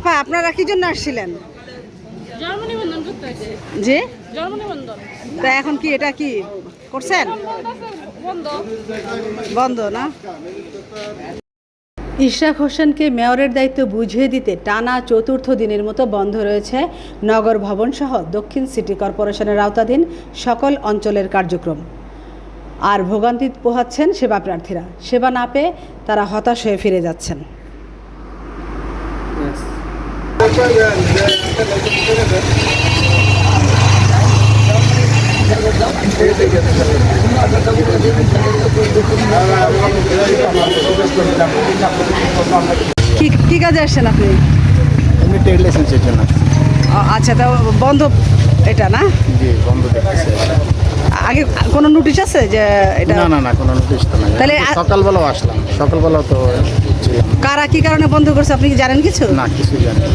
আপা আপনারা কি জন্য আসছিলেন? জন্ম তা এখন কি এটা কি করছেন? বন্ধ। বন্ধ না? ইশরাক হোসেনকে মেয়রের দায়িত্ব বুঝিয়ে দিতে টানা চতুর্থ দিনের মতো বন্ধ রয়েছে নগর ভবন সহ দক্ষিণ সিটি কর্পোরেশনের আওতাধীন সকল অঞ্চলের কার্যক্রম। আর ভোগান্তি পোহাচ্ছেন সেবা প্রার্থীরা। সেবা না পেয়ে তারা হতাশ হয়ে ফিরে যাচ্ছেন। কি কাজে আসছেন আপনি? এমনি ট্রেড লাইসেন্সের জন্য। আচ্ছা তা বন্ধ এটা না? জি বন্ধ দেখতেছে। আগে কোনো নোটিশ আছে যে এটা? না না না কোনো নোটিশ তো নাই। তাহলে সকালবেলাও আসলাম। সকালবেলাও তো কারা কি কারণে বন্ধ করছে? আপনি কি জানেন কিছু? না কিছু জানি না।